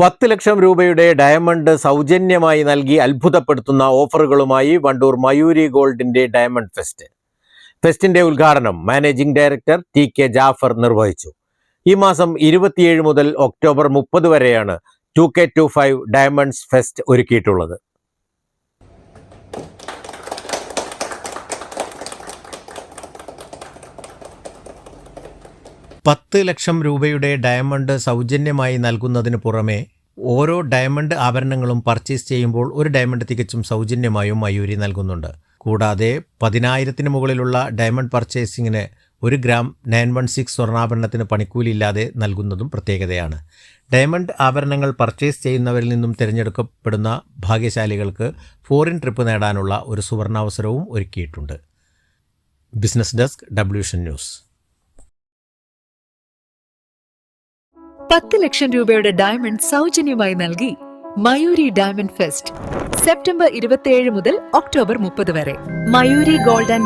പത്ത് ലക്ഷം രൂപയുടെ ഡയമണ്ട് സൗജന്യമായി നൽകി അത്ഭുതപ്പെടുത്തുന്ന ഓഫറുകളുമായി വണ്ടൂർ മയൂരി ഗോൾഡിന്റെ ഡയമണ്ട് ഫെസ്റ്റ്. ഫെസ്റ്റിന്റെ ഉദ്ഘാടനം managing director T K Jafar നിർവഹിച്ചു. ഈ മാസം ഇരുപത്തിയേഴ് മുതൽ ഒക്ടോബർ മുപ്പത് വരെയാണ് two K two five diamonds fest ഒരുക്കിയിട്ടുള്ളത്. പത്ത് ലക്ഷം രൂപയുടെ ഡയമണ്ട് സൗജന്യമായി നൽകുന്നതിന് പുറമെ ഓരോ ഡയമണ്ട് ആഭരണങ്ങളും പർച്ചേസ് ചെയ്യുമ്പോൾ ഒരു ഡയമണ്ട് തികച്ചും സൗജന്യമായും മയൂരി നൽകുന്നുണ്ട്. കൂടാതെ പതിനായിരത്തിന് മുകളിലുള്ള ഡയമണ്ട് പർച്ചേസിങ്ങിന് ഒരു ഗ്രാം നയൻ വൺ സിക്സ് സ്വർണാഭരണത്തിന് പണിക്കൂലില്ലാതെ നൽകുന്നതും പ്രത്യേകതയാണ്. ഡയമണ്ട് ആഭരണങ്ങൾ പർച്ചേസ് ചെയ്യുന്നവരിൽ നിന്നും തിരഞ്ഞെടുക്കപ്പെടുന്ന ഭാഗ്യശാലികൾക്ക് ഫോറിൻ ട്രിപ്പ് നേടാനുള്ള ഒരു സുവർണാവസരവും ഒരുക്കിയിട്ടുണ്ട്. ബിസിനസ് ഡെസ്ക് ഡബ്ല്യൂഷൻ ന്യൂസ്. പത്ത് ലക്ഷം രൂപയുടെ ഡയമണ്ട് സൗജന്യമായി നൽകി മയൂരി ഡയമണ്ട് ഫെസ്റ്റ് സെപ്റ്റംബർ ഇരുപത്തിയേഴ് മുതൽ ഒക്ടോബർ മുപ്പത് വരെ. മയൂരി ഗോൾഡൻ